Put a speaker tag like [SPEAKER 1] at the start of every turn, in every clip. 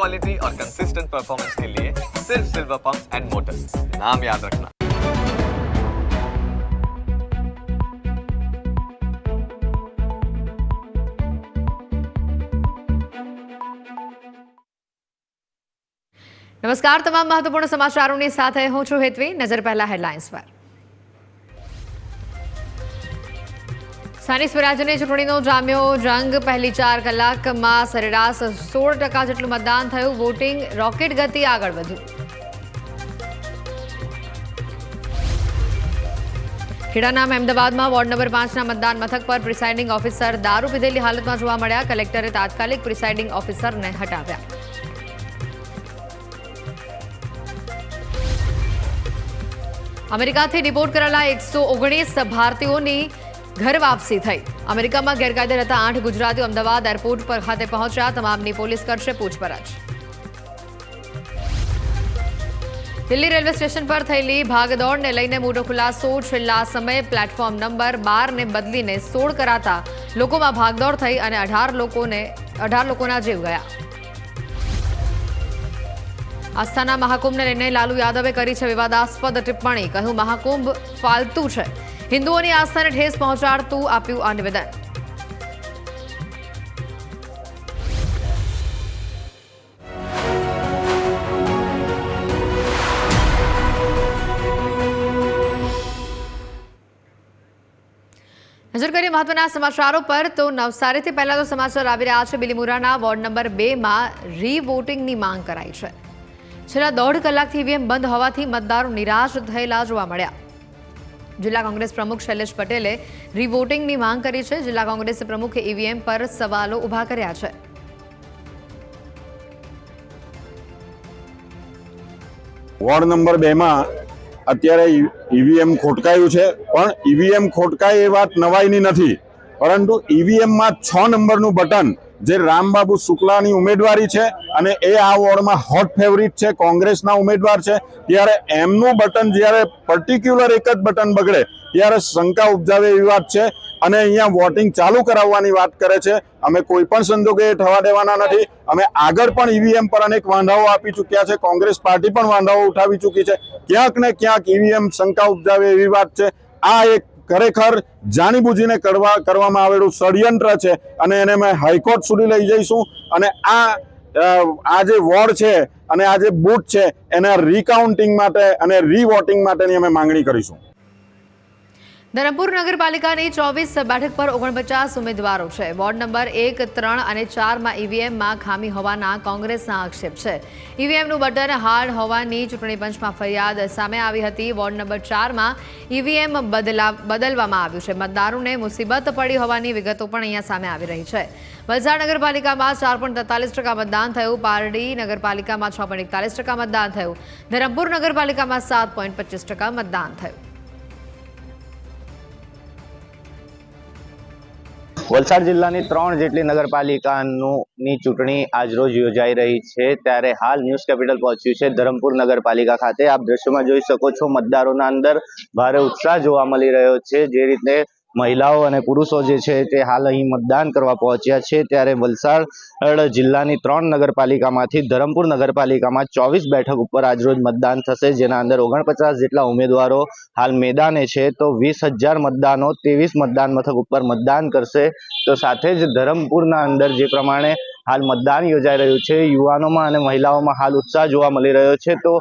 [SPEAKER 1] Quality और consistent performance के लिए सिर्फ सिल्वर पंप्स एंड मोटर्स नाम याद रखना
[SPEAKER 2] નમસ્કાર તમામ મહત્વપૂર્ણ સમાચારોની સાથે હું છું હેતવી નજર પહેલા હેડલાઇન્સ પર સ્થાનિક સ્વરાજ્યની ચૂંટણીનો જામ્યો જંગ. પહેલી ચાર કલાકમાં સરેરાશ સોળ ટકા જેટલું મતદાન થયું. વોટિંગ રોકેટ ગતિ આગળ વધ્યું. ખેડાના અમદાવાદમાં વોર્ડ નંબર પાંચના મતદાન મથક પર પ્રિસાઇડિંગ ઓફિસર દારૂ પીધેલી હાલતમાં જોવા મળ્યા. કલેક્ટરે તાત્કાલિક પ્રિસાઇડિંગ ઓફિસરને હટાવ્યા. અમેરિકાથી ડિપોર્ટ કરાયેલા એકસો ઓગણીસ ભારતીયોની ઘર વાપસી થઈ. અમેરિકામાં ગેરકાયદે રહેતા આઠ ગુજરાતીઓ અમદાવાદ એરપોર્ટ પર ખાતે પહોંચ્યા. તમામની પોલીસ કરશે પૂછપરછ. દિલ્હી રેલવે સ્ટેશન પર થયેલી ભાગદોડને લઈને મોટો ખુલાસો. છેલ્લા સમયે પ્લેટફોર્મ નંબર બારને બદલીને સોળ કરાતા લોકોમાં ભાગદોડ થઈ અને અઢાર લોકોને, અઢાર લોકોના જીવ ગયા. આસ્થાના મહાકુંભને લઈને લાલુ યાદવે કરી છે વિવાદાસ્પદ ટિપ્પણી. કહ્યું, મહાકુંભ ફાલતુ છે. હિન્દુઓની આસ્થાને ઠેસ પહોંચાડતું આપ્યું આ નિવેદન. નજર કરીએ મહત્વના સમાચારો પર, તો નવસારીથી પહેલા તો સમાચાર આવી રહ્યા છે. બિલીમુરાના વોર્ડ નંબર બેમાં રીવોટિંગની માંગ કરાઈ છે. છેલ્લા દોઢ કલાકથી ઈવીએમ બંધ હોવાથી મતદારો નિરાશ થયેલા જોવા મળ્યા. જિલ્લા કોંગ્રેસ પ્રમુખ શૈલેષ પટેલે રીવોટિંગની માંગ કરી છે. જિલ્લા કોંગ્રેસ પ્રમુખે ઈવીએમ પર સવાલો ઊભા કર્યા છે.
[SPEAKER 3] વોર્ડ નંબર બેમાં અત્યારે ઈવીએમ ખોટકાયું છે. પણ ઈવીએમ ખોટકાય એ વાત નવાઈની નથી. પરંતુ ઈવીએમમાં છ નંબરનું બટન જે રામબાબુ શુક્લાની ઉમેદવારી છે અને એ આ વોર્ડમાં હોટ ફેવરિટ છે, કોંગ્રેસના ઉમેદવાર છે. ત્યારે એમનું બટન જ્યારે પર્ટિક્યુલર એક જ બટન બગડે, ત્યારે શંકા ઉપજાવે એવી વાત છે. અને અહીંયા વોટિંગ ચાલુ કરાવવાની વાત કરે છે. અમે કોઈ પણ સંજોગે થવા દેવાના નથી. અમે આગળ પણ ઈવીએમ પર અનેક વાંધાઓ આપી ચૂક્યા છે. કોંગ્રેસ પાર્ટી પણ વાંધાઓ ઉઠાવી ચૂકી છે. ક્યાંક ને ક્યાંક ઈવીએમ શંકા ઉપજાવે એવી વાત છે. આ એક ખરેખર જાણીબૂજીને કરવા કરવામાં આવેલું ષડયંત્ર છે અને એને અમે હાઈકોર્ટ સુધી લઈ જઈશું અને આ આ જે વોર્ડ છે અને આ જે બૂટ છે એના રીકાઉન્ટિંગ માટે અને રીવોટિંગ માટેની અમે માંગણી કરીશું.
[SPEAKER 2] ધરમપુર નગરપાલિકાની ચોવીસ બેઠક પર ઓગણપચાસ ઉમેદવારો છે. વોર્ડ નંબર એક, ત્રણ અને ચારમાં ઈવીએમમાં ખામી હોવાના કોંગ્રેસના આક્ષેપ છે. ઈવીએમનું બટન હાર્ડ હોવાની ચૂંટણી પંચમાં ફરિયાદ સામે આવી હતી. વોર્ડ નંબર ચારમાં ઈવીએમ બદલા, બદલવામાં આવ્યું છે. મતદારોને મુસીબત પડી હોવાની વિગતો પણ અહીંયા સામે આવી રહી છે. વલસાડ નગરપાલિકામાં ચાર પોઈન્ટ તેતાલીસ ટકા મતદાન થયું. પારડી નગરપાલિકામાં છ પોઈન્ટ એકતાલીસ ટકા મતદાન થયું. ધરમપુર નગરપાલિકામાં સાત પોઈન્ટ પચીસ ટકા મતદાન થયું.
[SPEAKER 4] વલસાડ જિલ્લાની ત્રણ જેટલી નગરપાલિકાની ચૂંટણી આજરોજ યોજાઈ રહી છે. ત્યારે હાલ ન્યૂઝ કેપિટલ પહોંચ્યું છે ધરમપુર નગરપાલિકા ખાતે. આપ દ્રશ્યમાં જોઈ શકો છો, મતદારોના અંદર ભારે ઉત્સાહ જોવા મળી રહ્યો છે. જે રીતે મહિલાઓ અને પુરુષો જે છે તે હાલ અહીં મતદાન કરવા પહોંચ્યા છે. ત્યારે વલસાડ જિલ્લાની ત્રણ નગરપાલિકામાંથી ધરમપુર નગરપાલિકામાં ચોવીસ બેઠક ઉપર આજરોજ મતદાન થશે. જેના અંદર ઓગણપચાસ જેટલા ઉમેદવારો હાલ મેદાને છે. તો વીસ હજાર મતદાનો ત્રેવીસ મતદાન મથક ઉપર મતદાન કરશે. તો સાથે જ ધરમપુરના અંદર જે પ્રમાણે હાલ મતદાન યોજાઈ રહ્યું છે. યુવાનોમાં અને મહિલાઓમાં હાલ ઉત્સાહ જોવા મળી રહ્યો છે. તો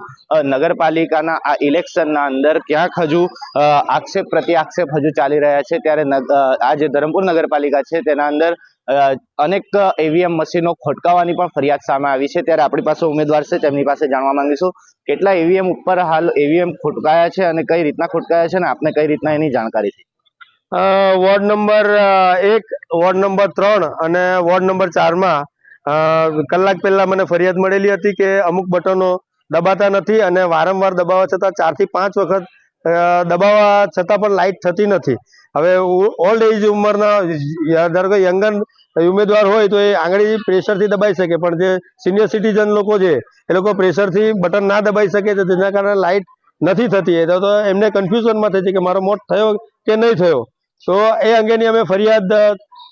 [SPEAKER 4] નગરપાલિકાના આ ઇલેક્શનના અંદર ક્યાંક હજુ આક્ષેપ પ્રતિ આક્ષેપ હજુ ચાલી રહ્યા છે? ત્યારે આ જે ધરમપુર નગરપાલિકા છે, તેના અંદર અનેક એવીએમ મશીનો ખોટકાવાની પણ ફરિયાદ સામે આવી છે. ત્યારે આપણી પાસે ઉમેદવાર છે, તેમની પાસે જાણવા માંગીશું. કેટલા એવીએમ ઉપર હાલ એવીએમ ખોટકાયા છે અને કઈ રીતના ખોટકાયા છે અને આપને કઈ રીતના એની જાણકારી છે?
[SPEAKER 5] વોર્ડ નંબર એક, વોર્ડ નંબર ત્રણ અને વોર્ડ નંબર ચારમાં કલાક પહેલા મને ફરિયાદ મળેલી હતી કે અમુક બટનો દબાતા નથી અને વારંવાર દબાવવા છતાં ચારથી પાંચ વખત દબાવવા છતાં પણ લાઇટ થતી નથી. હવે ઓલ્ડ એજ ઉંમરના ધારો કે યંગન ઉમેદવાર હોય તો એ આંગળી પ્રેશરથી દબાઈ શકે, પણ જે સિનિયર સિટીઝન લોકો છે, એ લોકો પ્રેશરથી બટન ના દબાઈ શકે તો તેના કારણે લાઇટ નથી થતી. એ તો એમને કન્ફ્યુઝનમાં થઈ છે કે મારો મોટ થયો કે નહીં થયો? તો એ અંગેની અમે ફરિયાદ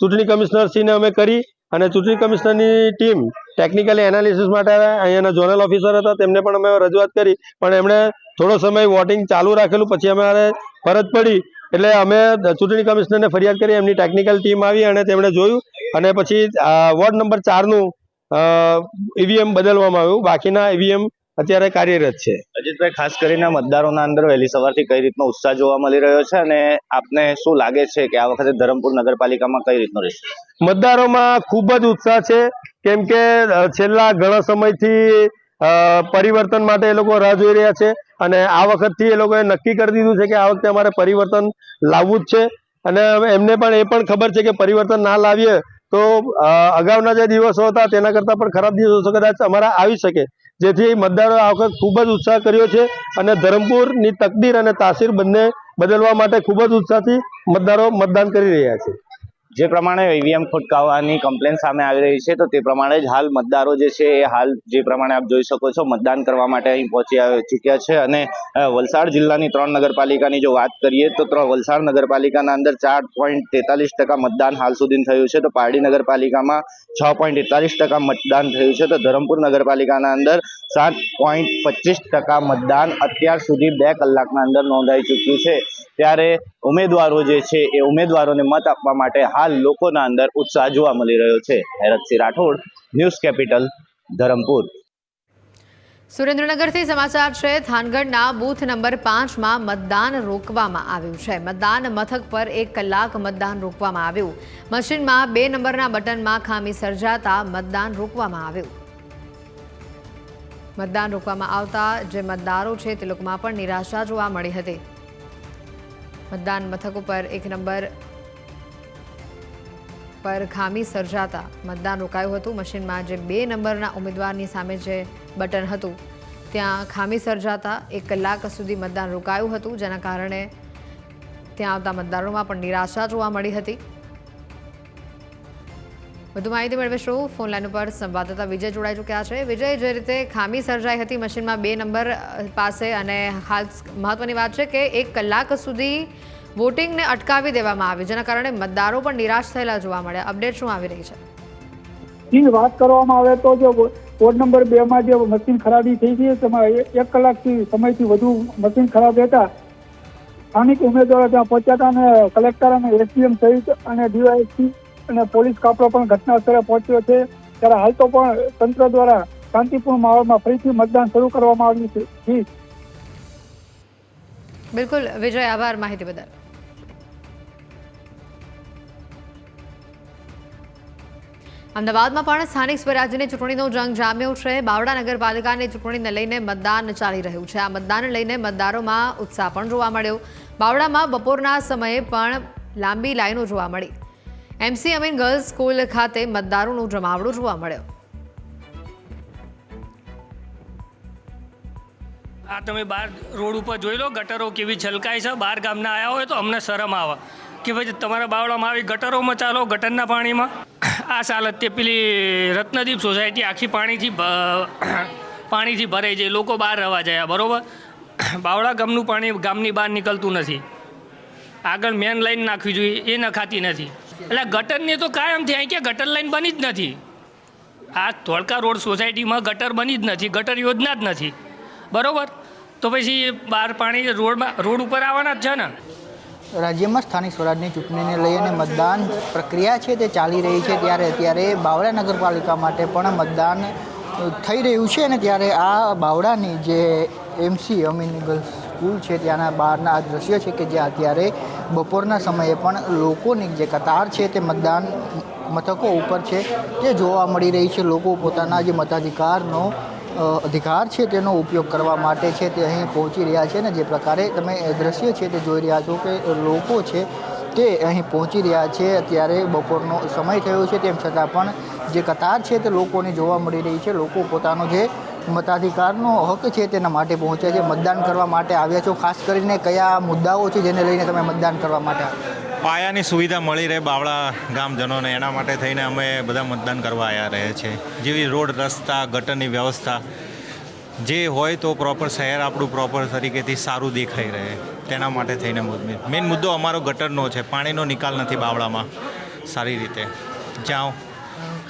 [SPEAKER 5] ચૂંટણી કમિશનરશ્રીને અમે કરી અને ચૂંટણી કમિશનરની ટીમ ટેકનિકલી એનાલિસિસ માટે અહીંયાના ઝોનલ ઓફિસર હતા, તેમને પણ અમે રજૂઆત કરી. પણ એમણે થોડો સમય વોટિંગ ચાલુ રાખેલું, પછી અમારે ફરજ પડી. એટલે અમે ચૂંટણી કમિશનરને ફરિયાદ કરી, એમની ટેકનિકલ ટીમ આવી અને તેમણે જોયું. અને પછી વોર્ડ નંબર ચારનું ઈવીએમ બદલવામાં આવ્યું. બાકીના ઈવીએમ અત્યારે કાર્યરત છે.
[SPEAKER 4] અજીતભાઈ ખાસ કરીને મતદારોના અંદર વહેલી સવારથી કઈ રીતનો ઉત્સાહ જોવા મળી રહ્યો છે અને આપને શું લાગે છે કે આ વખતે ધરમપુર નગરપાલિકામાં કઈ રીતનો રહેશે?
[SPEAKER 5] મતદારોમાં ખૂબ જ ઉત્સાહ છે. કેમ કે છેલ્લા ઘણા સમયથી પરિવર્તન માટે એ લોકો રાહ જોઈ રહ્યા છે અને આ વખતથી એ લોકોએ નક્કી કરી દીધું છે કે આ વખતે અમારે પરિવર્તન લાવવું જ છે. અને એમને પણ એ પણ ખબર છે કે પરિવર્તન ના લાવીએ તો અગાઉના જે દિવસો હતા તેના કરતાં પણ ખરાબ દિવસો કદાચ અમારા આવી શકે. જેથી મતદારો આ વખત ખૂબ જ ઉત્સાહ કર્યો છે અને ધરમપુરની તકદીર અને તાસીર બંને બદલવા માટે ખૂબ જ ઉત્સાહથી મતદારો મતદાન કરી રહ્યા છે.
[SPEAKER 4] જે પ્રમાણે ઈવીએમ ખોટકાવવાની કમ્પ્લેન સામે આવી રહી છે, તો તે પ્રમાણે જ હાલ મતદારો જે છે, એ હાલ જે પ્રમાણે આપ જોઈ શકો છો, મતદાન કરવા માટે અહીં પહોંચી ચૂક્યા છે અને વલસાડ જિલ્લાની ત્રણ નગરપાલિકાની જો વાત કરીએ, તો ત્રણ, વલસાડ નગરપાલિકાના અંદર ચાર પોઈન્ટ તેતાલીસ ટકા મતદાન હાલ સુધી થયું છે, તો પારડી નગરપાલિકામાં છ પોઈન્ટ એકતાલીસ ટકા મતદાન થયું છે, તો ધરમપુર નગરપાલિકાના અંદર સાત પોઈન્ટ પચીસ ટકા મતદાન અત્યાર સુધી બે કલાકના અંદર નોંધાઈ ચૂક્યું છે. ત્યારે ઉમેદવારો જે છે એ ઉમેદવારોને મત આપવા માટે હાલ લોકોના અંદર ઉત્સાહ જોવા મળી રહ્યો છે. Heratsinh Rathod, news capital, Dharampur.
[SPEAKER 2] સુરેન્દ્રનગરથી સમાચાર છે, થાનગઢના બૂથ નંબર પાંચમાં મતદાન રોકવામાં આવ્યું છે. મતદાન મથક પર એક કલાક મતદાન રોકવામાં આવ્યું. મશીનમાં બે નંબરના બટનમાં ખામી સર્જાતા મતદાન રોકવામાં આવ્યું. મતદાન રોકવામાં આવતા જે મતદારો છે તે લોકોમાં પણ નિરાશા જોવા મળી હતી. મતદાન મથક ઉપર એક નંબર પર ખામી સર્જાતા મતદાન રોકાયું હતું. મશીનમાં જે બે નંબરના ઉમેદવારની સામે જે બટન હતું, ત્યાં ખામી સર્જાતા એક કલાક સુધી મતદાન રોકાયું હતું, જેના કારણે ત્યાં આવતા મતદારોમાં પણ નિરાશા જોવા મળી હતી. વધુ માહિતી મેળવીશું. ફોનલાઈન ઉપર સંવાદદાતા વિજય જોડાઈ ચૂક્યા છે. વિજય, જે રીતે ખામી સર્જાઈ હતી મશીનમાં બે નંબર પાસે અને હાલ મહત્વની વાત છે કે એક કલાક સુધી વોટિંગને અટકાવી દેવામાં આવી, જેના કારણે મતદારો પણ નિરાશ થયેલા જોવા મળ્યા. અપડેટ શું આવી રહી છે?
[SPEAKER 6] જી, વાત કરવામાં આવે તો જો વોર્ડ નંબર બે માં જે મશીન ખરાબી થઈ છે, તેમાં એક કલાકથી સમયથી વધુ મશીન ખરાબ હતા સ્થાનિક ઉમેદવારો ત્યાં પહોંચ્યા હતા અને કલેક્ટર અને એસડીએમ સહિત અને ડીવાયએસપી અને પોલીસ કાફલો પણ ઘટના સ્થળે પહોંચ્યો છે. ત્યારે હાલ તો પણ તંત્ર દ્વારા શાંતિપૂર્ણ માહોલમાં ફરીથી મતદાન શરૂ કરવામાં આવ્યું છે.
[SPEAKER 2] બિલકુલ, વિજય, આભાર માહિતી બદલ. અમદાવાદમાં પણ સ્થાનિક સ્વરાજ્યની ચૂંટણીનો જંગ જામ્યો છે. બાવડા નગરપાલિકાની ચૂંટણીને લઈને મતદાન ચાલી રહ્યું છે. આ મતદાનને લઈને મતદારોમાં ઉત્સાહ પણ જોવા મળ્યો. બાવડામાં બપોરના સમયે પણ લાંબી લાઈનો જોવા મળી. એમસી અમીન ગર્લ્સ સ્કૂલ ખાતે મતદારોનું જમાવડું જોવા મળ્યો.
[SPEAKER 7] આ તમે બહાર રોડ ઉપર જોઈ લો, ગટરો કેવી છલકાય છે. બહાર ગામના આવ્યા હોય તો અમને શરમ આવે કે ભાઈ તમારા બાવળામાં આવી ગટરોમાં ચાલો, ગટરના પાણીમાં. આ સાલત તે પેલી રત્નદીપ સોસાયટી આખી પાણીથી પાણીથી ભરાઈ જાય. લોકો બહાર રહેવા જાય બરાબર? બાવળા ગામનું પાણી ગામની બહાર નીકળતું નથી. આગળ મેન લાઈન નાખવી જોઈએ, એ નખાતી નથી. એટલે ગટરની તો કાયમથી અહીં કે ગટર લાઈન બની જ નથી. આ ધોળકા રોડ સોસાયટીમાં ગટર બની જ નથી, ગટર યોજના જ નથી. બરાબર? તો પછી બહાર પાણી રોડમાં, રોડ ઉપર આવવાના જ છે ને.
[SPEAKER 8] રાજ્યમાં સ્થાનિક સ્વરાજની ચૂંટણીને લઈને મતદાન પ્રક્રિયા છે તે ચાલી રહી છે ત્યારે અત્યારે બાવળા નગરપાલિકા માટે પણ મતદાન થઈ રહ્યું છે અને ત્યારે આ બાવળાની જે એમસી અમીન ગર્લ્સ સ્કૂલ છે ત્યાંના બહારના આ દ્રશ્ય છે કે જ્યાં અત્યારે બપોરના સમયે પણ લોકોની જે કતાર છે તે મતદાન મથકો ઉપર છે તે જોવા મળી રહી છે. લોકો પોતાના જે મતાધિકારનો અધિકાર છે તેનો ઉપયોગ કરવા માટે છે તે અહીં પહોંચી રહ્યા છે ને જે પ્રકારે તમે દ્રશ્ય છે તે જોઈ રહ્યા છો કે લોકો છે તે અહીં પહોંચી રહ્યા છે. અત્યારે બપોરનો સમય થયો છે તેમ છતાં પણ જે કતાર છે તે લોકોને જોવા મળી રહી છે. લોકો પોતાનો જે મતાધિકારનો હક છે તેના માટે પહોંચ્યા છે, મતદાન કરવા માટે આવ્યા છો. ખાસ કરીને કયા મુદ્દાઓ છે જેને લઈને તમે મતદાન કરવા માટે
[SPEAKER 9] પાયાની સુવિધા મળી રહે બાવળા ગામજનોને, એના માટે થઈને અમે બધા મતદાન કરવા આવ્યા રહે છે. જેવી રોડ રસ્તા, ગટરની વ્યવસ્થા, જે હોય તો પ્રોપર શહેર આપણું પ્રોપર તરીકેથી સારું દેખાઈ રહે. તેના માટે થઈને મેઇન મુદ્દો અમારો ગટરનો છે. પાણીનો નિકાલ નથી બાવળામાં સારી રીતે. જ્યાં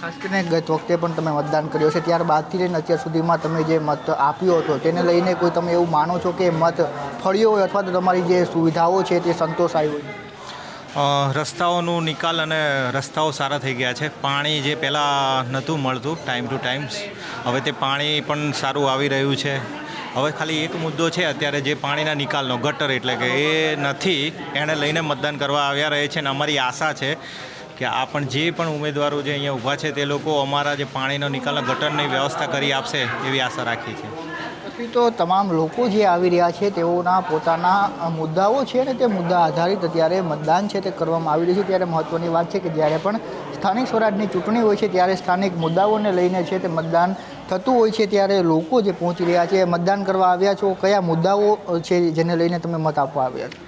[SPEAKER 8] ખાસ કરીને ગત વખતે પણ તમે મતદાન કર્યો છે ત્યારબાદથી લઈને અત્યાર સુધીમાં તમે જે મત આપ્યો હતો, તેને લઈને કોઈ તમે એવું માનો છો કે મત ફળ્યો હોય અથવા તો તમારી જે સુવિધાઓ છે તે સંતોષ આવ્યો હોય?
[SPEAKER 9] રસ્તાઓનું નિકાલ અને રસ્તાઓ સારા થઈ ગયા છે. પાણી જે પહેલાં નહોતું મળતું ટાઈમ ટુ ટાઈમ, હવે તે પાણી પણ સારું આવી રહ્યું છે. હવે ખાલી એક મુદ્દો છે, અત્યારે જે પાણીના નિકાલનો ગટર એટલે કે એ નથી, એને લઈને મતદાન કરવા આવ્યા રહે છે અને અમારી આશા છે કે આ પણ જે પણ ઉમેદવારો જે અહીંયા ઊભા છે તે લોકો અમારા જે પાણીનો નિકાલના ગટરની વ્યવસ્થા કરી આપશે એવી આશા રાખી છે.
[SPEAKER 8] પછી તો તમામ લોકો જે આવી રહ્યા છે તેઓના પોતાના મુદ્દાઓ છે ને તે મુદ્દા આધારિત અત્યારે મતદાન છે તે કરવામાં આવી રહ્યું છે. ત્યારે મહત્ત્વની વાત છે કે જ્યારે પણ સ્થાનિક સ્વરાજની ચૂંટણી હોય છે, ત્યારે સ્થાનિક મુદ્દાઓને લઈને છે તે મતદાન થતું હોય છે. ત્યારે લોકો જે પહોંચી રહ્યા છે, મતદાન કરવા આવ્યા છો, કયા મુદ્દાઓ છે જેને લઈને તમે મત આપવા આવ્યા છો?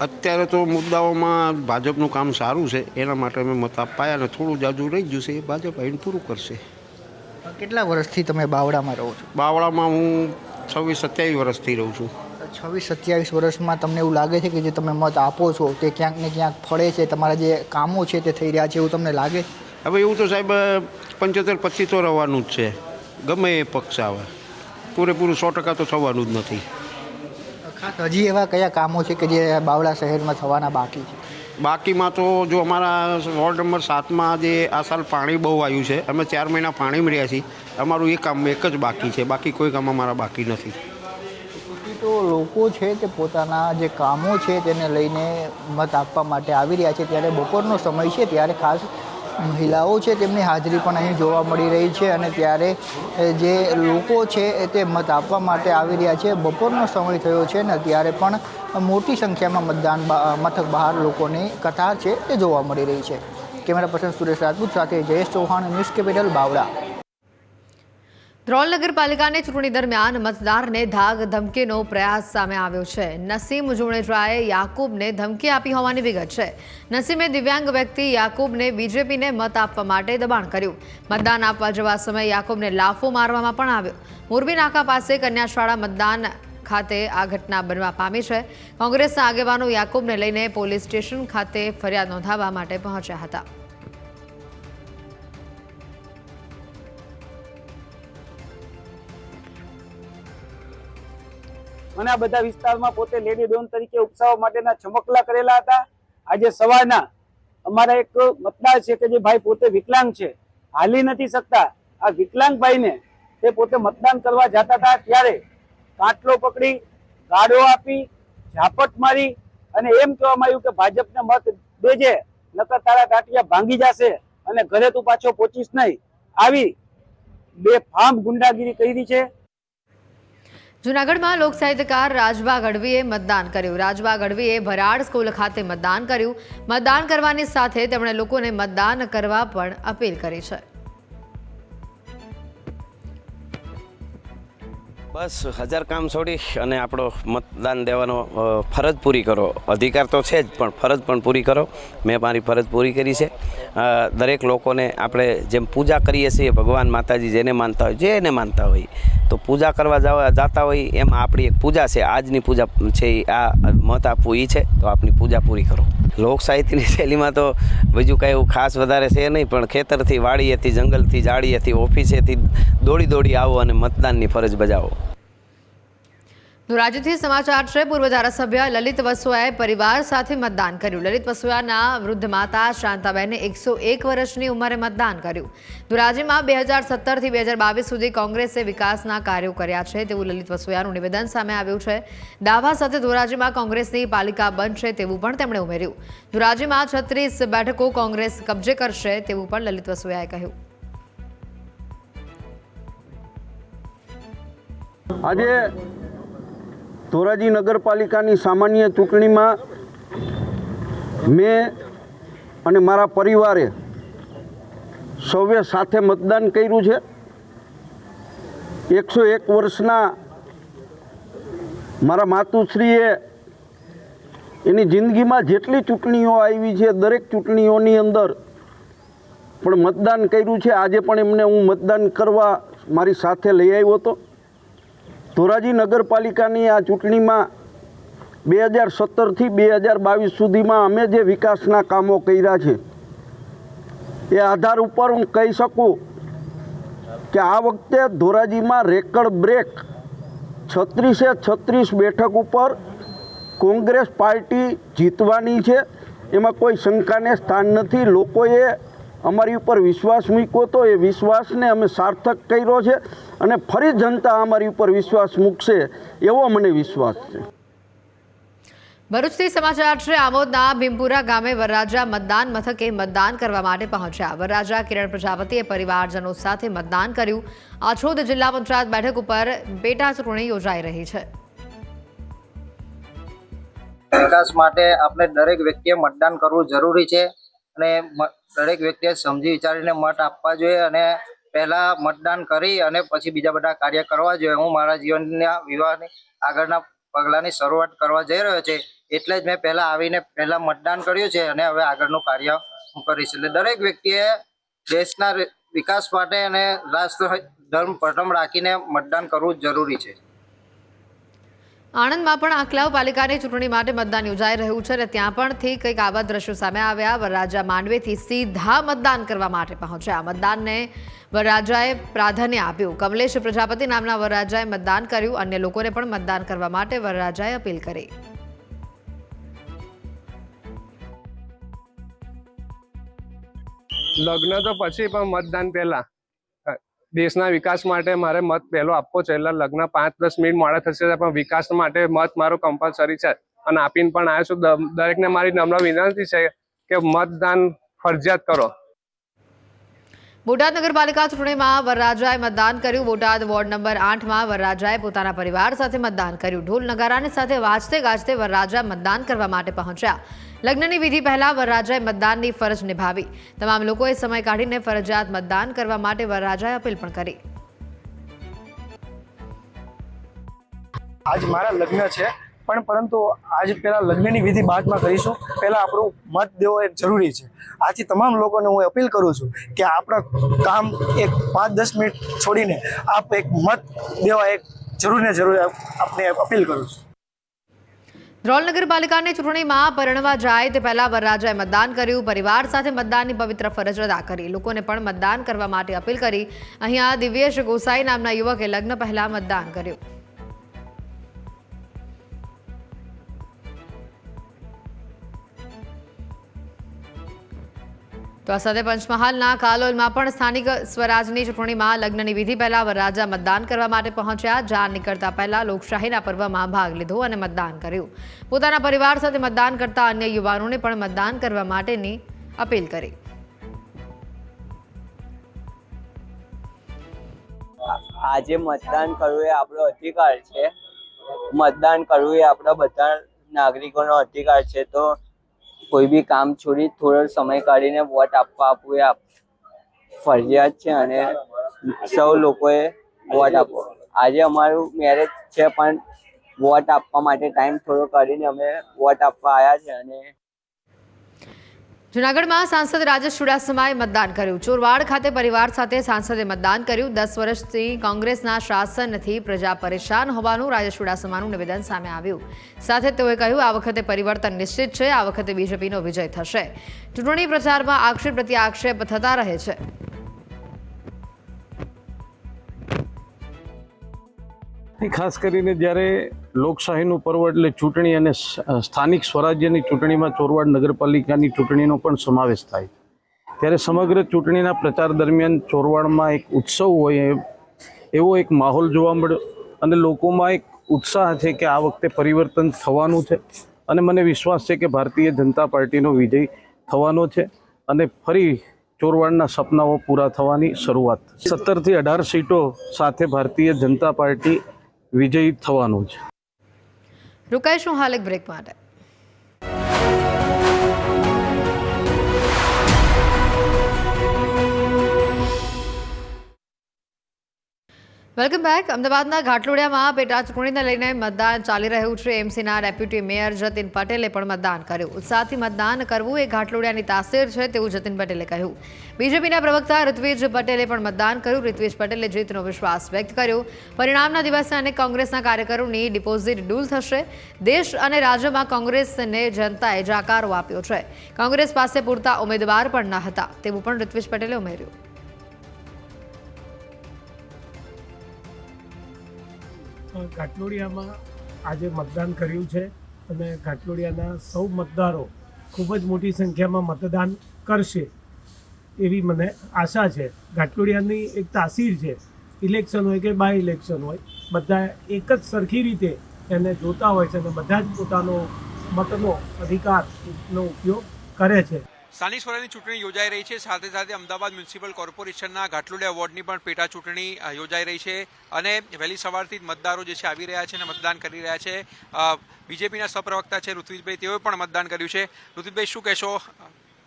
[SPEAKER 10] અત્યારે તો મુદ્દાઓમાં ભાજપનું કામ સારું છે એના માટે અમે મત અપાયા અને થોડું જાજુ રહી ગયું છે એ ભાજપ આવીને પૂરું કરશે.
[SPEAKER 8] કેટલા વર્ષથી તમે બાવડામાં રહો છો?
[SPEAKER 10] બાવળામાં હું છવ્વીસ સત્યાવીસ વર્ષથી રહું છું.
[SPEAKER 8] છવ્વીસ સત્યાવીસ વર્ષમાં તમને એવું લાગે છે કે જે તમે મત આપો છો તે ક્યાંક ને ક્યાંક ફળે છે તમારા જે કામો છે તે થઈ રહ્યા છે એવું તમને લાગે?
[SPEAKER 10] હવે એવું તો સાહેબ પંચોતેર પચીસો તો રહેવાનું જ છે. ગમે એ પક્ષ આવે. પૂરેપૂરું સો ટકા તો થવાનું જ નથી.
[SPEAKER 8] ખાસ હજી એવા કયા કામો છે કે જે બાવળા શહેરમાં થવાના બાકી છે?
[SPEAKER 10] બાકીમાં તો જો અમારા વોર્ડ નંબર સાતમાં જે આ સાલ પાણી બહુ આવ્યું છે અમે ચાર મહિના પાણી મળ્યા છીએ અમારું એ કામ એક જ બાકી છે બાકી કોઈ કામ અમારા બાકી નથી.
[SPEAKER 8] તો લોકો છે તે પોતાના જે કામો છે તેને લઈને મત આપવા માટે આવી રહ્યા છે ત્યારે બપોરનો સમય છે ત્યારે ખાસ મહિલાઓ છે, તેમની હાજરી પણ અહીં જોવા મળી રહી છે અને ત્યારે જે લોકો છે તે મત આપવા માટે આવી રહ્યા છે. બપોરનો સમય થયો છે ને ત્યારે પણ મોટી સંખ્યામાં મતદાન મથક બહાર લોકોની કતાર છે તે જોવા મળી રહી છે. કેમેરા પર્સન સુરેશ રાજપૂત સાથે જયેશ ચૌહાણ, ન્યૂઝ કેપિટલ, બાવળા.
[SPEAKER 2] ધ્રોલ નગરપાલિકાની ચૂંટણી દરમિયાન મતદારને ધાક ધમકીનો પ્રયાસ સામે આવ્યો છે. નસીમ જુણેજાએ યાકુબને ધમકી આપી હોવાની વિગત છે. નસીમે દિવ્યાંગ વ્યક્તિ યાકુબને બીજેપીને મત આપવા માટે દબાણ કર્યું. મતદાન આપવા જવા સમયે યાકુબને લાફો મારવામાં પણ આવ્યો. મોરબી નાકા પાસે કન્યાશાળા મતદાન ખાતે આ ઘટના બનવા પામી છે. કોંગ્રેસના આગેવાનો યાકુબને લઈને પોલીસ સ્ટેશન ખાતે ફરિયાદ નોંધાવવા માટે પહોંચ્યા હતા.
[SPEAKER 11] મને આ બધા વિસ્તારમાં પોતે લેડી ડોન તરીકે ઉપસાવવા માટેના ચમકલા કરેલા હતા. આજે સવારના અમારા એક મતદાર છે કે જે ભાઈ પોતે વિકલાંગ છે. હાલી નથી શકતા. આ વિકલાંગ ભાઈને તે પોતે મતદાન કરવા જતા હતા ત્યારે કાટલો પકડી ગાડો આપી, ઝાપટ મારી અને એમ કહેવામાં આવ્યું કે ભાજપને મત દેજે, નકર તારા ગાંઠિયા ભાંગી જશે અને ઘરે તું પાછો પહોંચીશ નહીં. આવી બે ફામ ગુંડાગીરી કરી છે.
[SPEAKER 2] જૂનાગઢમાં લોક સાહિત્યકાર રાજબા ગઢવીએ મતદાન કર્યું. રાજબા ગઢવીએ ભરાડ સ્કૂલ ખાતે મતદાન કર્યું. મતદાન કરવાની સાથે તેમણે લોકોને મતદાન કરવા પણ અપીલ કરી છે.
[SPEAKER 12] બસ હજાર કામ છોડી અને આપણો મતદાન દેવાનો ફરજ પૂરી કરો. અધિકાર તો છે જ, પણ ફરજ પણ પૂરી કરો. મેં મારી ફરજ પૂરી કરી છે. દરેક લોકોને આપણે જેમ પૂજા કરીએ છીએ, ભગવાન માતાજી જેને માનતા હોય, જેને માનતા હોય, તો પૂજા કરવા જવા, જતા હોય, એમાં આપણી એક પૂજા છે. આજની પૂજા છે એ આ મત આપવું એ છે, તો આપની પૂજા પૂરી કરો. લોક સાહિત્યની શૈલીમાં તો બીજું કાંઈ એવું ખાસ વધારે છે નહીં, પણ ખેતરથી, વાડીએથી, જંગલથી જાડીએથી ઓફિસેથી દોડી દોડી આવો અને મતદાનની ફરજ બજાવો.
[SPEAKER 2] ધોરાજીથી સમાચાર છે, પૂર્વ ધારાસભ્ય લલિત વસોયાએ પરિવાર સાથે મતદાન કર્યું. લલિત વસોયાના વૃદ્ધ માતા શાંતાબેને એકસો એક વર્ષની ઉંમરે મતદાન કર્યું. ધોરાજીમાં બે હજાર સત્તરથી બે હજાર બાવીસ સુધી કોંગ્રેસે વિકાસના કાર્યો કર્યા છે, તેવું લલિત વસોયાનું નિવેદન સામે આવ્યું છે. દાવા સાથે ધોરાજીમાં કોંગ્રેસની પાલિકા બનશે તેવું પણ તેમણે ઉમેર્યું. ધોરાજીમાં છત્રીસ બેઠકો કોંગ્રેસ કબજે કરશે, તેવું પણ લલિત વસોયાએ કહ્યું.
[SPEAKER 13] આજે ધોરાજી નગરપાલિકાની સામાન્ય ચૂંટણીમાં મેં અને મારા પરિવારે સૌએ સાથે મતદાન કર્યું છે. એકસો એક વર્ષના મારા માતુશ્રીએ એની જિંદગીમાં જેટલી ચૂંટણીઓ આવી છે દરેક ચૂંટણીઓની અંદર પણ મતદાન કર્યું છે. આજે પણ એમને હું મતદાન કરવા મારી સાથે લઈ આવ્યો હતો. ધોરાજી નગરપાલિકાની આ ચૂંટણીમાં બે હજાર સત્તરથી બે હજાર બાવીસ સુધીમાં અમે જે વિકાસના કામો કર્યા છે, એ આધાર ઉપર હું કહી શકું કે આ વખતે ધોરાજીમાં રેકડ બ્રેક છત્રીસે છત્રીસ બેઠક ઉપર કોંગ્રેસ પાર્ટી જીતવાની છે. એમાં કોઈ શંકાને સ્થાન નથી. લોકોએ અમારી ઉપર વિશ્વાસ મૂક્યો હતો એ વિશ્વાસને અમે સાર્થક કર્યો છે અને ફરી જનતા અમારી ઉપર વિશ્વાસ મૂકશે એવો મને વિશ્વાસ છે.
[SPEAKER 2] ભરૂચથી સમાચાર છે આમોદના ભીમપુરા ગામે વરરાજા મતદાન મથકે મતદાન કરવા માટે પહોંચ્યા. વરરાજા કિરણ પ્રજાપતિએ પરિવારજનો સાથે મતદાન કર્યું. આછોદ જિલ્લા પંચાયત બેઠક ઉપર પેટા ચૂંટણી યોજાઈ રહી છે.
[SPEAKER 14] વિકાસ માટે આપણે દરેક વ્યક્તિએ મતદાન કરવું જરૂરી છે અને દરેક વ્યક્તિએ સમજી વિચારીને મત આપવા જોઈએ અને પહેલા મતદાન કરી અને પછી બીજા બધા કાર્ય કરવા જોઈએ. હું મારા જીવનના વિવાહની આગળના પગલાંની શરૂઆત કરવા જઈ રહ્યો છે એટલે જ મેં પહેલા આવીને પહેલા મતદાન કર્યું છે અને હવે આગળનું કાર્ય હું કરીશ. એટલે દરેક વ્યક્તિએ દેશના વિકાસ માટે અને રાષ્ટ્ર ધર્મ પ્રથમ રાખીને મતદાન કરવું જરૂરી છે.
[SPEAKER 2] આણંદમાં પણ આંકલાવ પાલિકાની ચૂંટણી માટે મતદાન યોજાઈ રહ્યું છે અને ત્યાં પણથી કંઈક આવા દ્રશ્યો સામે આવ્યા. વરરાજા માંડવેથી સીધા મતદાન કરવા માટે પહોંચ્યા. મતદાનને વરરાજાએ પ્રાધાન્ય આપ્યું. કમલેશ પ્રજાપતિ નામના વરરાજાએ મતદાન કર્યું. અન્ય લોકોને પણ મતદાન કરવા માટે વરરાજાએ અપીલ કરી.
[SPEAKER 5] લગ્ન તો પછી પણ મતદાન પહેલા. દેશના વિકાસ માટે મારે મત પહેલો આપવો છે. એટલે લગ્ન પાંચ દસ મિનિટ મોડા થશે પણ વિકાસ માટે મત મારો કમ્પલસરી છે. અને આપીને પણ આવ્યો છું. દરેકને મારી નમ્ર વિનંતી છે કે મતદાન ફરજિયાત કરો.
[SPEAKER 2] બોટાદ નગરપાલિકા ચૂંટણીમાં વરરાજાએ મતદાન કર્યું. બોટાદ વોર્ડ નંબર આઠમાં વરરાજાએ પોતાના પરિવાર સાથે મતદાન કર્યું. ઢોલ નગારાની સાથે વાજતે ગાજતે વરરાજા મતદાન કરવા માટે પહોંચ્યા. લગ્નની વિધિ પહેલા વરરાજાએ મતદાનની ફરજ નિભાવી. તમામ લોકોએ સમય કાઢીને ફરજિયાત મતદાન કરવા માટે વરરાજાએ અપીલ પણ કરી.
[SPEAKER 15] આજ મારા લગ્ન છે, પણ પરંતુ આજ પહેલાં લગ્નની વિધિ બાદમાં કરીશું. પહેલાં આપણું મત દેવો એક જરૂરી છે. આથી તમામ લોકોને હું અપીલ કરું છું કે આપણા કામ એક પાંચ દસ મિનિટ છોડીને આપ એક મત દેવા એક જરૂર ને જરૂર આપને અપીલ કરું છું.
[SPEAKER 2] ધ્રોલ નગરપાલિકાની ચૂંટણીમાં પરણવા જાય તે પહેલા વરરાજાએ મતદાન કર્યું. પરિવાર સાથે મતદાનની પવિત્ર ફરજ અદા કરી. લોકોને પણ મતદાન કરવા માટે અપીલ કરી. અહીંયા દિવ્યેશ ગોસાઈ નામના યુવકે લગ્ન પહેલા મતદાન કર્યું. તો આ સાથે પંચમહાલના કાલોલમાં પણ સ્થાનિક સ્વરાજની ચૂંટણીમાં લગ્નની વિધિ પહેલા વરરાજા મતદાન કરવા માટે પહોંચ્યા. જાન નીકળતા પહેલા લોકશાહીના પર્વમાં ભાગ લીધો અને મતદાન કર્યું. પોતાના પરિવાર સાથે મતદાન કરતા અન્ય યુવાનોને પણ મતદાન કરવા માટેની અપીલ કરી.
[SPEAKER 16] આજે મતદાન કરવું એ આપણો અધિકાર છે. મતદાન કરવું એ આપણા બધા નાગરિકોનો અધિકાર છે. તો કોઈ બી કામ છોડી થોડો સમય કાઢીને વોટ આપવા આપવું આપ ફરજિયાત છે અને સૌ લોકોએ વોટ આપવો આજે અમારું મેરેજ છે પણ વોટ આપવા માટે ટાઈમ થોડો કાઢીને અમે વોટ આપવા આવ્યા છે અને
[SPEAKER 2] જૂનાગઢમાં સાંસદ રાજેશ ચુડાસમાએ મતદાન કર્યું. ચોરવાડ ખાતે પરિવાર સાથે સાંસદે મતદાન કર્યું. દસ વર્ષથી કોંગ્રેસના શાસનથી પ્રજા પરેશાન હોવાનું રાજેશ ચુડાસમાનું નિવેદન સામે આવ્યું. સાથે તેઓએ કહ્યું, આ વખતે પરિવર્તન નિશ્ચિત છે. આ વખતે બીજેપીનો વિજય થશે. ચૂંટણી પ્રચારમાં આક્ષેપ પ્રત્યે આક્ષેપ થતા રહે છે.
[SPEAKER 17] ખાસ કરીને જ્યારે લોકશાહીનું પર્વ એટલે ચૂંટણી અને સ્થાનિક સ્વરાજ્યની ચૂંટણીમાં ચોરવાડ નગરપાલિકાની ચૂંટણીનો પણ સમાવેશ થાય. ત્યારે સમગ્ર ચૂંટણીના પ્રચાર દરમિયાન ચોરવાડમાં એક ઉત્સવ હોય એવો એક માહોલ જોવા મળ્યો અને લોકોમાં એક ઉત્સાહ છે કે આ વખતે પરિવર્તન થવાનું છે અને મને વિશ્વાસ છે કે ભારતીય જનતા પાર્ટીનો વિજય થવાનો છે અને ફરી ચોરવાડના સપનાઓ પૂરા થવાની શરૂઆત. સત્તરથી અઢાર સીટો સાથે ભારતીય જનતા પાર્ટી વિજયી થવાનું છે.
[SPEAKER 2] રોકાઈશું હાલ એક બ્રેક માટે. Welcome back. અમદાવાદના ઘાટલોડિયામાં પેટા ચૂંટણીને લઈને મતદાન ચાલી રહ્યું છે. એમસીના ડેપ્યુટી મેયર જતીન પટેલે પણ મતદાન કર્યું. ઉત્સાહથી મતદાન કરવું એ ઘાટલોડિયાની તાસીર છે તેવું જતીન પટેલે કહ્યું. બીજેપીના પ્રવક્તા ઋત્વિજ પટેલે પણ મતદાન કર્યું. ઋત્વિજ પટેલે જીતનો વિશ્વાસ વ્યક્ત કર્યો. પરિણામના દિવસે અનેક કોંગ્રેસના કાર્યકરોની ડિપોઝિટ ડૂલ થશે. દેશ અને રાજ્યમાં કોંગ્રેસને જનતાએ જાકારો આપ્યો છે. કોંગ્રેસ પાસે પૂરતા ઉમેદવાર પણ ન હતા. તેવું પણ ઋત્વિજ પટેલે ઉમેર્યું.
[SPEAKER 18] ઘાટલોડિયામાં આજે મતદાન કર્યું છે અને ઘાટલોડિયાના સૌ મતદારો ખૂબ જ મોટી સંખ્યામાં મતદાન કરશે એવી મને આશા છે. ઘાટલોડિયાની એક તાસીર છે. ઇલેક્શન હોય કે બાય ઇલેક્શન હોય, બધા એક જ સરખી રીતે એને જોતા હોય છે અને બધા જ પોતાનો મતનો અધિકારનો ઉપયોગ કરે છે.
[SPEAKER 19] સ્થાનિક સ્વરાજની ચૂંટણી યોજાઈ રહી છે. સાથે સાથે અમદાવાદ મ્યુનિસિપલ કોર્પોરેશનના ઘાટલોડિયા વોર્ડની પણ પેટા ચૂંટણી યોજાઈ રહી છે અને વહેલી સવારથી જ મતદારો જે છે આવી રહ્યા છે અને મતદાન કરી રહ્યા છે. બીજેપીના સહપ્રવક્તા છે ઋત્વિજભાઈ, તેઓએ પણ મતદાન કર્યું છે. ઋત્વિજભાઈ, શું કહેશો?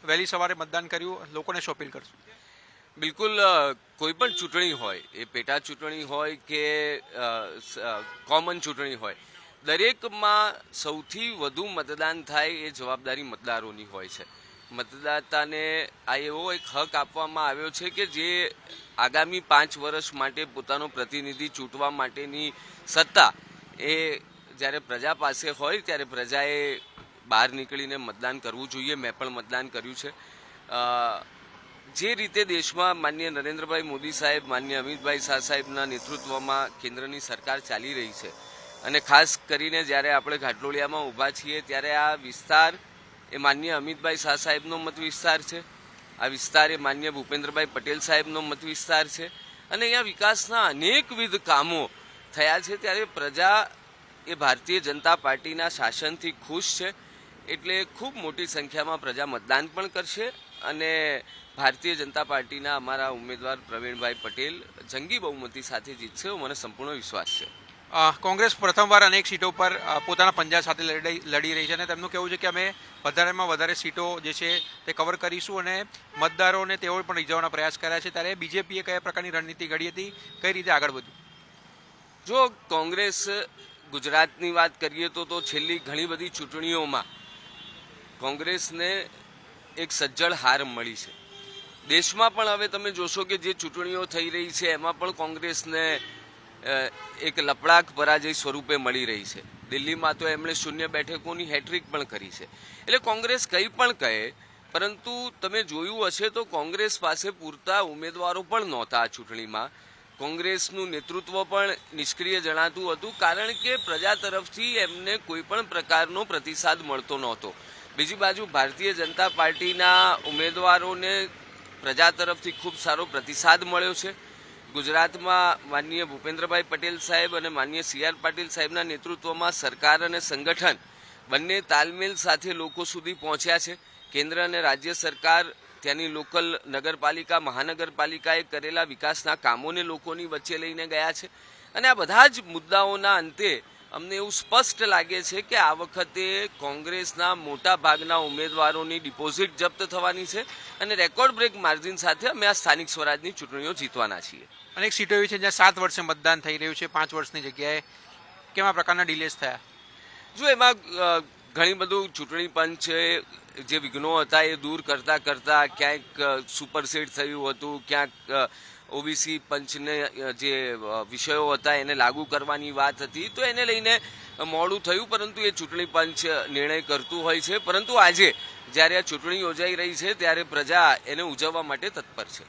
[SPEAKER 19] વહેલી સવારે મતદાન કર્યું, લોકોને શું અપીલ કરશો?
[SPEAKER 20] બિલકુલ કોઈ પણ ચૂંટણી હોય, એ પેટા ચૂંટણી હોય કે કોમન ચૂંટણી હોય, દરેકમાં સૌથી વધુ મતદાન થાય એ જવાબદારી મતદારોની હોય છે. મતદાતાને આ એવો એક હક આપવામાં આવ્યો છે કે જે આગામી પાંચ વર્ષ માટે પોતાનો પ્રતિનિધિ ચૂંટવા માટેની સત્તા એ જ્યારે પ્રજા પાસે હોય ત્યારે પ્રજાએ બહાર નીકળીને મતદાન કરવું જોઈએ. મેં પણ મતદાન કર્યું છે. જે રીતે દેશમાં માન્ય નરેન્દ્રભાઈ મોદી સાહેબ, માન્ય અમિતભાઈ શાહ સાહેબના નેતૃત્વમાં કેન્દ્રની સરકાર ચાલી રહી છે અને ખાસ કરીને જ્યારે આપણે ઘાટલોડિયામાં ઊભા છીએ ત્યારે આ વિસ્તાર એ માન્ય અમિતભાઈ શાહ સાહેબનો મત વિસ્તાર છે. આ વિસ્તાર એ માન્ય ભૂપેન્દ્રભાઈ પટેલ સાહેબનો મત વિસ્તાર છે. અને અહીંયા વિકાસના અનેકવિધ કામો થયા છે. ત્યારે પ્રજા એ ભારતીય જનતા પાર્ટીના શાસનથી ખુશ છે. એટલે ખૂબ મોટી સંખ્યામાં પ્રજા મતદાન પણ કરશે. અને ભારતીય જનતા પાર્ટીના અમારા ઉમેદવાર પ્રવીણભાઈ પટેલ જંગી બહુમતી સાથે જીતશે મને સંપૂર્ણ વિશ્વાસ છે.
[SPEAKER 19] કોંગ્રેસ પ્રથમવાર અનેક સીટો પર પોતાના પંજા સાથે લડી રહી છે અને તેમનું કહેવું છે કે અમે વધારેમાં વધારે સીટો જે છે તે કવર કરીશું અને મતદારોને તેઓ પણ રીઝવવાના પ્રયાસ કર્યા છે. ત્યારે બીજેપીએ કયા પ્રકારની રણનીતિ ઘડી હતી? કઈ રીતે આગળ વધ્યું?
[SPEAKER 20] જો કોંગ્રેસ ગુજરાતની વાત કરીએ તો તો છેલ્લી ઘણી બધી ચૂંટણીઓમાં કોંગ્રેસને એક સજ્જડ હાર મળી છે. દેશમાં પણ હવે તમે જોશો કે જે ચૂંટણીઓ થઈ રહી છે, એમાં પણ કોંગ્રેસને એક લપડાક પરાજય સ્વરૂપે મળી રહી છે. દિલ્હીમાં તો એમણે શૂન્ય બેઠકોની હેટ્રિક પણ કરી છે. એટલે કોંગ્રેસ કંઈ પણ કહે, પરંતુ તમે જોયું હશે તો કોંગ્રેસ પાસે પૂરતા ઉમેદવારો પણ નહોતા આ ચૂંટણીમાં. કોંગ્રેસનું નેતૃત્વ પણ નિષ્ક્રિય જણાતું હતું, કારણ કે પ્રજા તરફથી એમને કોઈ પણ પ્રકારનો પ્રતિસાદ મળતો નહોતો. બીજી બાજુ ભારતીય જનતા પાર્ટીના ઉમેદવારોને પ્રજા તરફથી ખૂબ સારો પ્રતિસાદ મળ્યો છે. ગુજરાતમાં માનનીય ભૂપેન્દ્રભાઈ પટેલ સાહેબ અને માનનીય સી આર પાટીલ સાહેબના નેતૃત્વમાં સરકાર અને સંગઠન બંને તાલમેલ સાથે લોકો સુધી પહોંચ્યા છે. કેન્દ્ર અને રાજ્ય સરકાર ત્યાંની લોકલ નગરપાલિકા, મહાનગરપાલિકાએ કરેલા વિકાસના કામોને લોકોની વચ્ચે લઈને ગયા છે. અને આ બધા જ મુદ્દાઓના અંતે અમને એવું સ્પષ્ટ લાગે છે કે આ વખતે કોંગ્રેસના મોટા ભાગના ઉમેદવારોની ડિપોઝિટ જપ્ત થવાની છે અને રેકોર્ડ બ્રેક માર્જિન સાથે અમે આ સ્થાનિક સ્વરાજની ચૂંટણીઓ જીતવાના છીએ.
[SPEAKER 19] અનેક સીટો એવી છે જ્યાં સાત વર્ષે મતદાન થઈ રહ્યું છે, પાંચ વર્ષની જગ્યાએ. કેવા પ્રકારના ડિલેસ થયા?
[SPEAKER 20] જો એમાં ઘણી બધું ચૂંટણી પંચ જે વિઘ્નો હતા એ દૂર કરતાં કરતાં ક્યાંક સુપરસીડ થયું હતું, ક્યાંક ઓબીસી પંચને જે વિષયો હતા એને લાગુ કરવાની વાત હતી. તો એને લઈને મોડું થયું, પરંતુ એ ચૂંટણી પંચ નિર્ણય કરતું હોય છે. પરંતુ આજે જ્યારે આ ચૂંટણી યોજાઈ રહી છે, ત્યારે પ્રજા એને ઉજવવા માટે તત્પર છે.